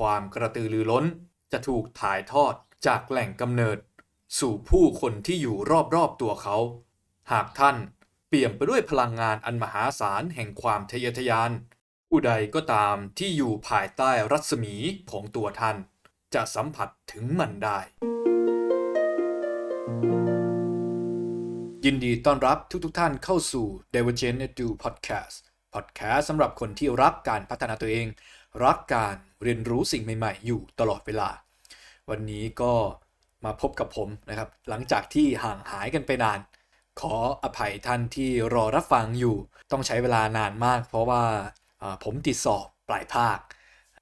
ความกระตือรือร้น จะถูกถ่ายทอดจากแหล่งกำเนิด สู่ผู้คนที่อยู่รอบๆตัวเขา หากท่านเปี่ยมไปด้วยพลังงานอันมหาศาลแห่งความทะเยอทะยาน ผู้ใดก็ตามที่อยู่ภายใต้รัศมีของตัวท่าน จะสัมผัสถึงมันได้ ยินดีต้อนรับทุกๆทท่านเข้าสู่ Divergent Edu Podcast Podcast สำหรับคนที่รักการพัฒนาตัวเอง รักการเรียนรู้สิ่งใหม่ๆ อยู่ตลอดเวลา วันนี้ก็มาพบกับผมนะครับ หลังจากที่ห่างหายกันไปนาน ขออภัยท่านที่รอรับฟังอยู่ ต้องใช้เวลานานมาก เพราะว่าอ่าผมติดสอบปลายภาค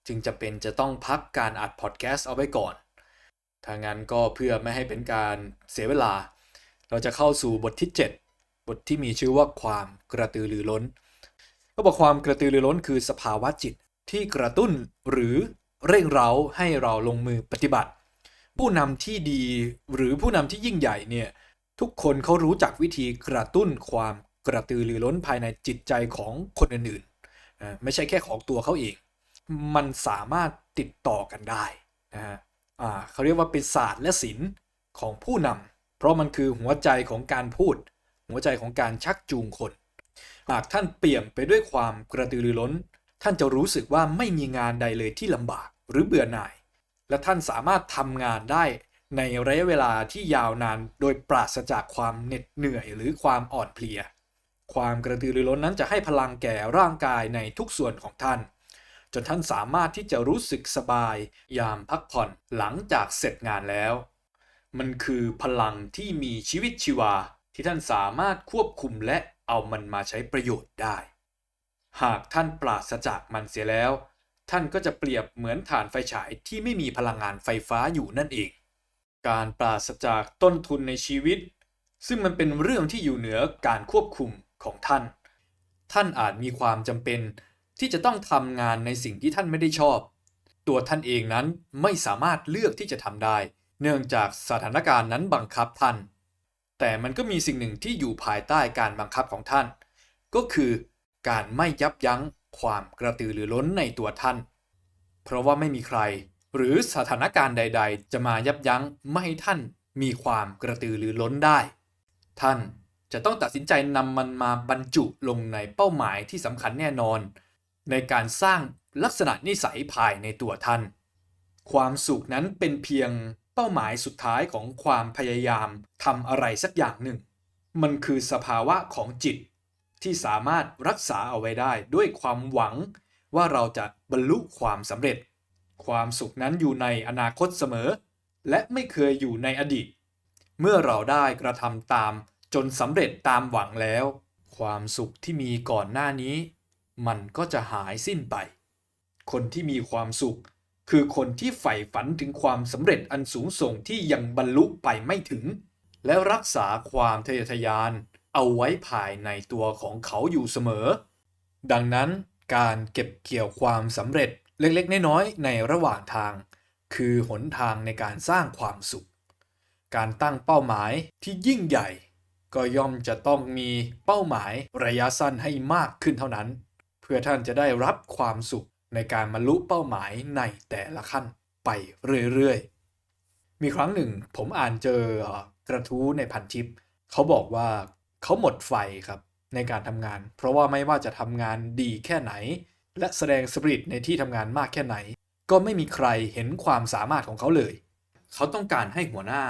จึงจะเป็นจะต้องพักการอัดพอดแคสต์เอาไว้ก่อนถ้างั้นก็เพื่อไม่ให้เป็นการเสียเวลา เราจะเข้าสู่บทที่ 7 บทที่มีชื่อว่าความกระตือรือร้น ก็บอกความกระตือรือร้นคือสภาวะจิตที่กระตุ้นหรือเร่งเร้าให้เราลงมือปฏิบัติ ผู้นำที่ดีหรือผู้นำที่ยิ่งใหญ่เนี่ยทุกคนเขารู้จักวิธีกระตุ้นความกระตือรือร้นภายในจิตใจของคนอื่นๆไม่ใช่แค่ของตัวเขาเอง มันสามารถติดต่อกันได้นะฮะเขาเรียกว่าเป็นศาสตร์และศิลป์ของผู้นำเพราะมันคือหัวใจของการพูด หัวใจของการชักจูงคน หากท่านเปี่ยมไปด้วยความกระตือรือร้น ท่านจะรู้สึกว่าไม่มีงานใดเลยที่ลำบากหรือเบื่อหน่าย และท่านสามารถทำงานได้ในระยะเวลาที่ยาวนานโดยปราศจากความเหน็ดเหนื่อยหรือความอ่อนเพลีย ความกระตือรือร้นนั้นจะให้พลังแก่ร่างกายในทุกส่วนของท่าน จนท่านสามารถที่จะรู้สึกสบาย ยามพักผ่อนหลังจากเสร็จงานแล้ว มันคือพลังที่มีชีวิตชีวาที่ท่านสามารถควบคุมและ เอามันมาใช้ประโยชน์ได้ หากท่านปราศจากมันเสียแล้ว ท่านก็จะเปรียบเหมือนฐานไฟฉายที่ไม่มีพลังงานไฟฟ้าอยู่นั่นเอง การปราศจากต้นทุนในชีวิต ซึ่งมันเป็นเรื่องที่อยู่เหนือการควบคุมของท่าน ท่านอาจมีความจำเป็นที่จะต้องทำงานในสิ่งที่ท่านไม่ได้ชอบ ตัวท่านเองนั้นไม่สามารถเลือกที่จะทำได้ เนื่องจากสถานการณ์นั้นบังคับท่าน แต่มันก็มีสิ่งหนึ่งที่อยู่ภายใต้การบังคับของท่าน ก็คือการไม่ยับยั้งความกระตือรือร้นในตัวท่าน เพราะว่าไม่มีใคร หรือสถานการณ์ใด ๆ จะมายับยั้งไม่ให้ท่านมีความกระตือรือร้นได้ ท่านจะต้องตัดสินใจนำมันมาบรรจุลงในเป้าหมายที่สำคัญแน่นอน ในการสร้างลักษณะนิสัยภายในตัวท่าน ความสุขนั้นเป็นเพียง เป้าหมายสุดท้ายของความพยายามทำอะไรสักอย่างหนึ่ง มันคือสภาวะของจิต ที่สามารถรักษาเอาไว้ได้ด้วยความหวังว่าเราจะบรรลุความสำเร็จ ความสุขนั้นอยู่ในอนาคตเสมอ และไม่เคยอยู่ในอดีต เมื่อเราได้กระทำตามจนสำเร็จตามหวังแล้ว ความสุขที่มีก่อนหน้านี้ มันก็จะหายสิ้นไป คนที่มีความสุข คือคนที่ใฝ่ฝันถึงความสำเร็จอันสูงส่งที่ยังบรรลุไปไม่ถึง และรักษาความทะเยอทะยาน เอาไว้ภายในตัวของเขาอยู่เสมอ ดังนั้นการเก็บเกี่ยวความสำเร็จเล็กๆ น้อยๆในระหว่างทาง คือหนทางในการสร้างความสุข การตั้งเป้าหมายที่ยิ่งใหญ่ ก็ย่อมจะต้องมีเป้าหมายระยะสั้นให้มากขึ้นเท่านั้น เพื่อท่านจะได้รับความสุข ในการบรรลุเป้าหมายในแต่ละขั้นไปเรื่อยๆ มีครั้งหนึ่งผมอ่านเจอกระทู้ในพันทิป เขาบอกว่าเขาหมดไฟครับในการทำงาน เพราะว่าไม่ว่าจะทำงานดีแค่ไหน และแสดงสปริตในที่ทำงานมากแค่ไหน ก็ไม่มีใครเห็นความสามารถของเขาเลย เขาต้องการให้หัวหน้า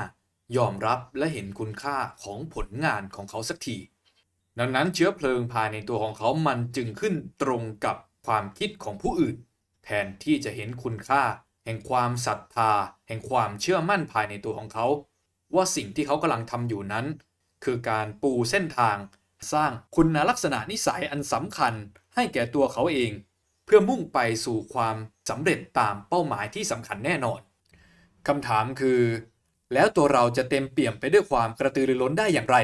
ยอมรับและเห็นคุณค่าของผลงานของเขาสักที ดังนั้นเชื้อเพลิงภายในตัวของเขามันจึงขึ้นตรงกับ ความคิดของผู้อื่น แทนที่จะเห็นคุณค่า แห่งความศรัทธา แห่งความเชื่อมั่นภายในตัวของเขา ว่าสิ่งที่เขากำลังทำอยู่นั้น คือการปูเส้นทาง สร้างคุณลักษณะนิสัยอันสำคัญให้แก่ตัวเขาเอง เพื่อมุ่งไปสู่ความสำเร็จตามเป้าหมายที่สำคัญแน่นอนคำถามคือ แล้วตัวเราจะเต็มเปี่ยมไปด้วยความกระตือรือร้นได้อย่างไร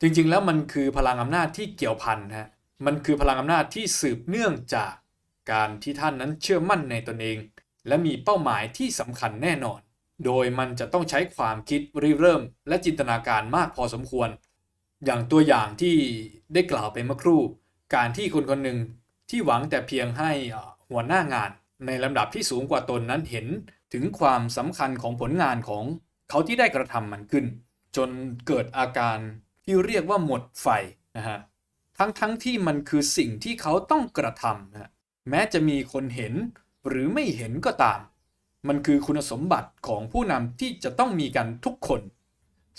จริงๆ แล้วมันคือพลังอำนาจที่เกี่ยวพันฮะ มันคือพลังอำนาจที่สืบเนื่องจากการที่ท่านนั้นเชื่อมั่นในตนเอง และมีเป้าหมายที่สำคัญแน่นอน โดยมันจะต้องใช้ความคิดริเริ่ม และจินตนาการมากพอสมควร อย่างตัวอย่างที่ได้กล่าวไปเมื่อครู่ การที่คนคนหนึ่งที่หวังแต่เพียงให้หัวหน้างาน ในลำดับที่สูงกว่าตนนั้นเห็นถึงความสำคัญของผลงานของเขาที่ได้กระทำมันขึ้น จนเกิดอาการที่เรียกว่าหมดไฟนะฮะ ทั้งทั้งที่มันคือสิ่งที่เขาต้องกระทำนะฮะแม้จะมีคนเห็นหรือไม่เห็นก็ตาม มันคือคุณสมบัติของผู้นำที่จะต้องมีกันทุกคน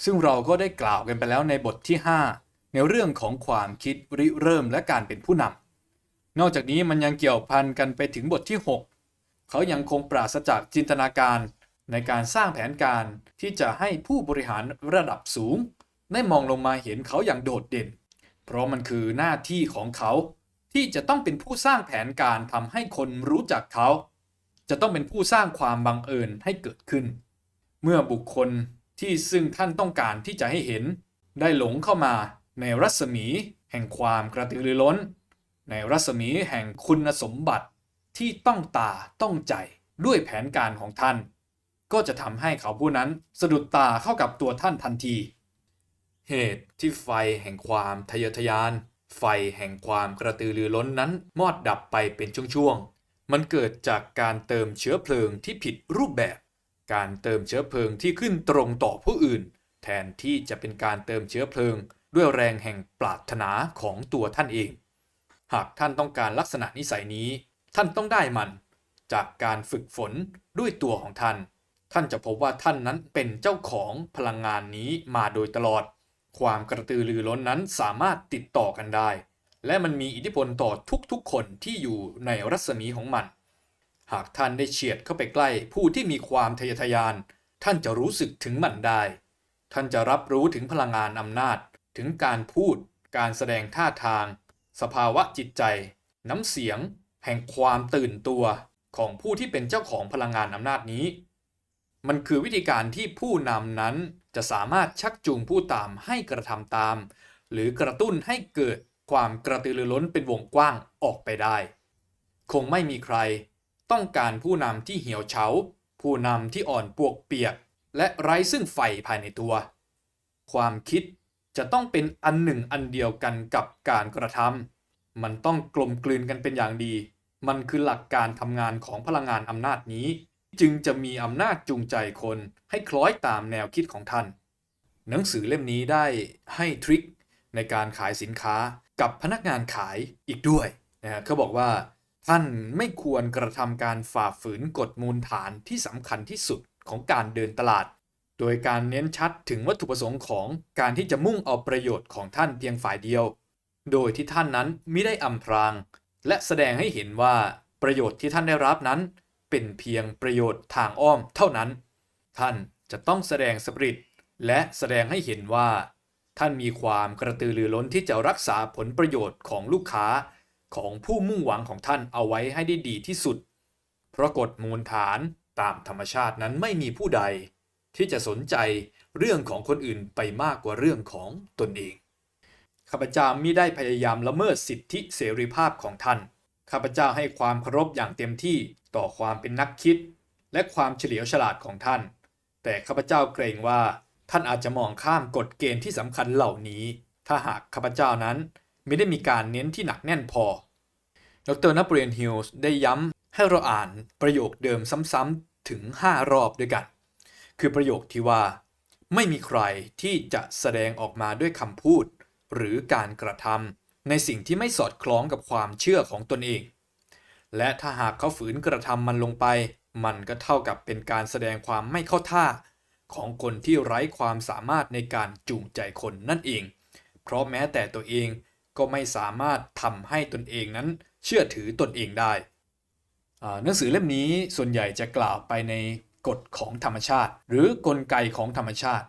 ซึ่งเราก็ได้กล่าวกันไปแล้วในบทที่ 5 ในเรื่องของความคิดริเริ่มและการเป็นผู้นำนอกจากนี้มันยังเกี่ยวพันกันไปถึงบทที่ 6 เขายังคงปราศจากจินตนาการในการสร้างแผนการที่จะให้ผู้บริหารระดับสูง ได้มองลงมาเห็นเขาอย่างโดดเด่น เพราะมันคือหน้าที่ของเขาที่จะต้องเป็นผู้สร้างแผนการทำให้คนรู้จักเขา จะต้องเป็นผู้สร้างความบังเอิญให้เกิดขึ้น เมื่อบุคคลที่ซึ่งท่านต้องการที่จะให้เห็น ได้หลงเข้ามาในรัศมีแห่งความกระตือรือร้น ในรัศมีแห่งคุณสมบัติที่ต้องตาต้องใจด้วยแผนการของท่าน ก็จะทำให้เขาผู้นั้นสะดุดตาเข้ากับตัวท่านทันที เหตุที่ไฟแห่งความทะเยอทะยาน ไฟแห่งความกระตือรือร้นนั้น มอดดับไปเป็นช่วงๆ มันเกิดจากการเติมเชื้อเพลิงที่ผิดรูปแบบ การเติมเชื้อเพลิงที่ขึ้นตรงต่อผู้อื่น แทนที่จะเป็นการเติมเชื้อเพลิง ด้วยแรงแห่งปรารถนาของตัวท่านเอง หากท่านต้องการลักษณะนิสัยนี้ ท่านต้องได้มัน จากการฝึกฝนด้วยตัวของท่าน ท่านจะพบว่าท่านนั้นเป็นเจ้าของพลังงานนี้มาโดยตลอด ความกระตือรือร้นนั้นสามารถติดต่อกันได้ และมันมีอิทธิพลต่อทุกๆ คนที่อยู่ในรัศมีของมัน หากท่านได้เฉียดเข้าไปใกล้ผู้ที่มีความทะเยอทะยาน ท่านจะรู้สึกถึงมันได้ ท่านจะรับรู้ถึงพลังงานอำนาจ ถึงการพูด การแสดงท่าทาง สภาวะจิตใจ น้ำเสียง แห่งความตื่นตัวของผู้ที่เป็นเจ้าของพลังงานอำนาจนี้ มันคือวิธีการที่ผู้นำนั้น จะสามารถชักจูงผู้ตามให้กระทำตาม หรือกระตุ้นให้เกิดความกระตือรือร้นเป็นวงกว้างออกไปได้ คงไม่มีใคร ต้องการผู้นำที่เหี่ยวเฉา ผู้นำที่อ่อนปวกเปียก และไร้ซึ่งไฟภายในตัว ความคิดจะต้องเป็นอันหนึ่งอันเดียวกันกับการกระทำมันต้องกลมกลืนกันเป็นอย่างดี มันคือหลักการทำงานของพลังงานอำนาจนี้ จึงจะมีอำนาจจูงใจคนให้คล้อยตามแนวคิดของท่าน หนังสือเล่มนี้ได้ให้ทริคในการขายสินค้ากับพนักงานขายอีกด้วยนะฮะเขาบอกว่า ท่านไม่ควรกระทำการฝ่าฝืนกฎมูลฐานที่สำคัญที่สุดของการเดินตลาด โดยการเน้นชัดถึงวัตถุประสงค์ของการที่จะมุ่งเอาประโยชน์ของท่านเพียงฝ่ายเดียว โดยที่ท่านนั้นไม่ได้อำพราง และแสดงให้เห็นว่าประโยชน์ที่ท่านได้รับนั้น เป็นเพียงประโยชน์ทางอ้อมเท่านั้น ท่านจะต้องแสดงสปริตและแสดงให้เห็นว่า ท่านมีความกระตือรือร้นที่จะรักษาผลประโยชน์ของลูกค้าของผู้มุ่งหวังของท่านเอาไว้ให้ได้ดีที่สุด เพราะกฎมูลฐานตามธรรมชาตินั้นไม่มีผู้ใด ที่จะสนใจเรื่องของคนอื่นไปมากกว่าเรื่องของตนเอง ข้าพเจ้ามิได้พยายามละเมิดสิทธิเสรีภาพของท่าน ข้าพเจ้าให้ความเคารพอย่างเต็มที่ ต่อความเป็นนักคิด และความเฉลียวฉลาดของท่าน แต่ข้าพเจ้าเกรงว่าท่านอาจจะมองข้ามกฎเกณฑ์ที่สำคัญเหล่านี้ ถ้าหากข้าพเจ้านั้นไม่ได้มีการเน้นที่หนักแน่นพอ ดรนโปเลียนฮิลส์ได้ย้ำให้เราอ่านประโยคเดิมซ้ำๆถึง 5 รอบด้วยกัน คือประโยคที่ว่า ไม่มีใครที่จะแสดงออกมาด้วยคำพูด หรือการกระทำในสิ่งที่ไม่สอดคล้องกับความเชื่อของตนเอง และถ้าหากเขาฝืนกระทำมันลงไป มันก็เท่ากับเป็นการแสดงความไม่เข้าท่า ของคนที่ไร้ความสามารถในการจูงใจคนนั่นเอง เพราะแม้แต่ตัวเองก็ไม่สามารถทำให้ตนเองนั้นเชื่อถือตนเองได้อ่าหนังสือเล่มนี้ส่วนใหญ่จะกล่าวไปในกฎของธรรมชาติ หรือกลไกของธรรมชาติ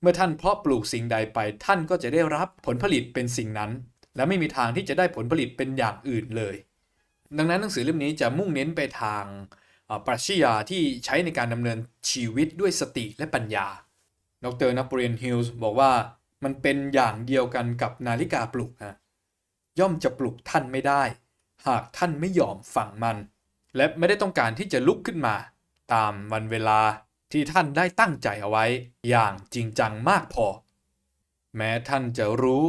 เมื่อท่านเพาะปลูกสิ่งใดไปท่านก็จะได้รับผลผลิตเป็นสิ่งนั้น และไม่มีทางที่จะได้ผลผลิตเป็นอย่างอื่นเลย ดังนั้นหนังสือเล่มนี้จะมุ่งเน้นไปทางปรัชญาที่ใช้ในการดำเนินชีวิตด้วยสติและปัญญา ดรนโปเลียนฮิลส์บอกว่ามันเป็นอย่างเดียวกันกับนาฬิกาปลุกฮะย่อมจะปลุกท่านไม่ได้ หากท่านไม่ยอมฟังมัน และไม่ได้ต้องการที่จะลุกขึ้นมา ตามวันเวลาที่ท่านได้ตั้งใจเอาไว้ อย่างจริงจังมากพอ แม้ท่านจะรู้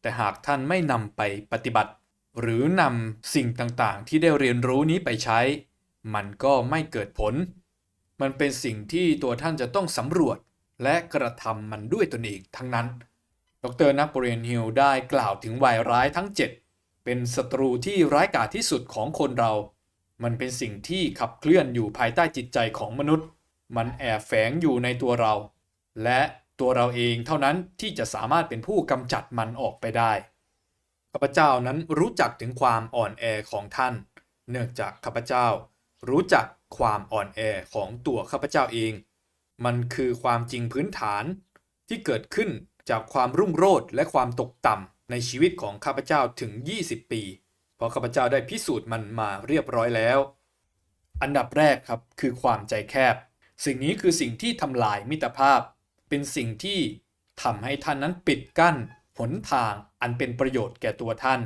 แต่หากท่านไม่นำไปปฏิบัติ หรือนำสิ่งต่างๆ ที่ได้เรียนรู้นี้ไปใช้ มันก็ไม่เกิดผล มันเป็นสิ่งที่ตัวท่านจะต้องสำรวจและกระทำมันด้วยตนเองทั้งนั้น ดรนโปเลียนฮิลได้กล่าวถึงวายร้ายทั้ง 7 เป็นศัตรูที่ร้ายกาจที่สุดของคนเรา มันเป็นสิ่งที่ขับเคลื่อนอยู่ภายใต้จิตใจของมนุษย์ มันแอบแฝงอยู่ในตัวเรา และตัวเราเองเท่านั้นที่จะสามารถเป็นผู้กำจัดมันออกไปได้ ข้าพเจ้านั้นรู้จักถึงความอ่อนแอของท่าน เนื่องจากข้าพเจ้า รู้จักความอ่อนแอของตัวข้าพเจ้าเอง มันคือความจริงพื้นฐานที่เกิดขึ้นจากความรุ่งโรจน์และความตกต่ำในชีวิตของข้าพเจ้าถึง 20 ปี เพราะข้าพเจ้าได้พิสูจน์มันมาเรียบร้อยแล้ว อันดับแรกครับคือความใจแคบ สิ่งนี้คือสิ่งที่ทำลายมิตรภาพ เป็นสิ่งที่ทำให้ท่านนั้นปิดกั้น หนทางอันเป็นประโยชน์แก่ตัวท่าน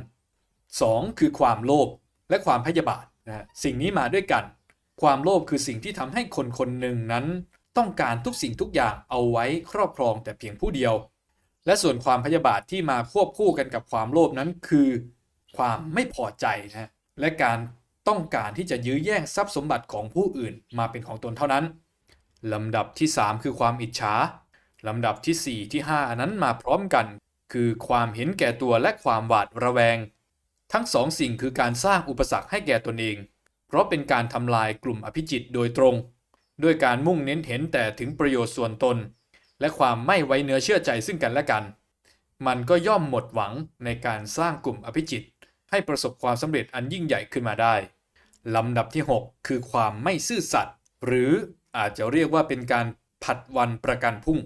2. คือความโลภและความพยาบาทนะสิ่งนี้มาด้วยกัน ความโลภคือสิ่งที่ทำให้คนคนหนึ่งนั้น ต้องการทุกสิ่งทุกอย่างเอาไว้ครอบครองแต่เพียงผู้เดียว และส่วนความพยาบาทที่มาควบคู่กันกับความโลภนั้นคือ ความไม่พอใจนะและการต้องการที่จะยื้อแย่งทรัพย์สมบัติของผู้อื่นมาเป็นของตนเท่านั้นลำดับที่ 3 คือความอิจฉาลำดับที่ 4 ที่ 5 นั้นมาพร้อมกัน คือความเห็นแก่ตัวและความหวาดระแวง ทั้งสองสิ่งคือการสร้างอุปสรรคให้แก่ตนเอง เพราะเป็นการทำลายกลุ่มอภิจิตโดยตรง ด้วยการมุ่งเน้นเห็นแต่ถึงประโยชน์ส่วนตน และความไม่ไว้เนื้อเชื่อใจซึ่งกันและกัน มันก็ย่อมหมดหวังในการสร้างกลุ่มอภิจิต ให้ประสบความสำเร็จอันยิ่งใหญ่ขึ้นมาได้ลำดับที่ 6 คือความไม่ซื่อสัตย์หรืออาจจะเรียกว่าเป็นการผัดวันประกันพุ่ง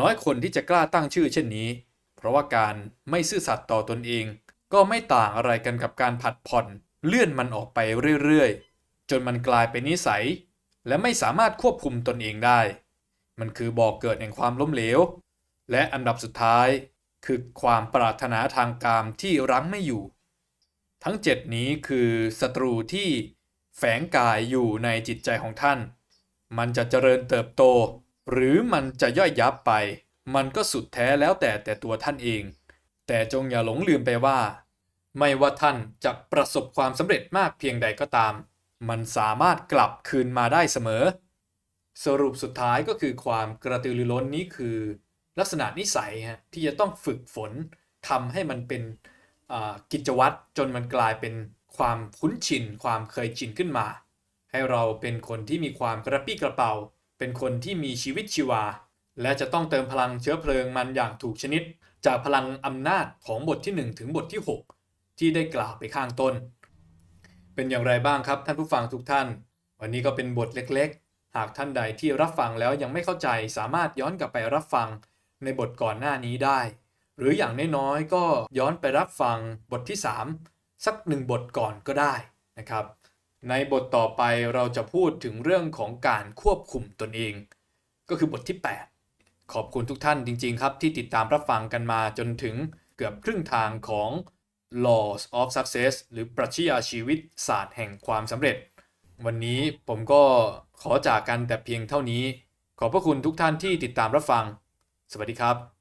น้อยคนที่จะกล้าตั้งชื่อเช่นนี้ ราะว่าการไม่ซื่อสัตย์ต่อตนเอง ก็ไม่ต่างอะไรกันกับการผัดผ่อนเลื่อนมันออกไปเรื่อยๆ จนมันกลายเป็นนิสัย และไม่สามารถควบคุมตนเองได้ มันคือบ่อกเกิดแห่งความล้มเหลว และอันดับสุดท้าย คือความปรารถนาทางกามที่รั้งไม่อยู่ ทั้ง 7 นี้คือศัตรูที่แฝงกายอยู่ในจิตใจของท่าน มันจะเจริญเติบโต หรือมันจะย่อยยับไป มันก็สุดแท้แล้วแต่แต่ตัวท่านเอง แต่จงอย่าหลงลืมไปว่า ไม่ว่าท่านจะประสบความสำเร็จมากเพียงใดก็ตาม มันสามารถกลับคืนมาได้เสมอ สรุปสุดท้ายก็คือความกระตือรือร้นนี้คือ ลักษณะนิสัยฮะที่จะต้องฝึกฝนทำให้มันเป็นกิจวัตรจนมันกลายเป็นความคุ้นชินความเคยชินขึ้นมา ให้เราเป็นคนที่มีความกระปี้กระเป๋า เป็นคนที่มีชีวิตชีวา และจะต้องเติมพลังเชื้อเพลิงมันอย่างถูกชนิด จากพลังอำนาจของบทที่ 1 ถึงบทที่ 6 ที่ได้กล่าวไปข้างต้น เป็นอย่างไรบ้างครับท่านผู้ฟังทุกท่าน วันนี้ก็เป็นบทเล็กๆ หากท่านใดที่รับฟังแล้วยังไม่เข้าใจสามารถย้อนกลับไปรับฟังในบทก่อนหน้านี้ได้ หรืออย่างน้อยๆก็ย้อนไปรับฟังบทที่ 3 สักหนึ่งบทก่อนก็ได้นะครับในบทต่อไปเราจะพูดถึงเรื่องของการควบคุมตนเอง ก็คือบทที่ 8 ขอบคุณทุกท่านจริง ๆ ครับ ที่ติดตามรับฟังกันมาจนถึงเกือบครึ่งทางของ Laws of Success หรือปรัชญาชีวิตศาสตร์แห่งความสำเร็จ วันนี้ผมก็ขอจากกันแต่เพียงเท่านี้ ขอบพระคุณทุกท่านที่ติดตามรับฟัง สวัสดีครับ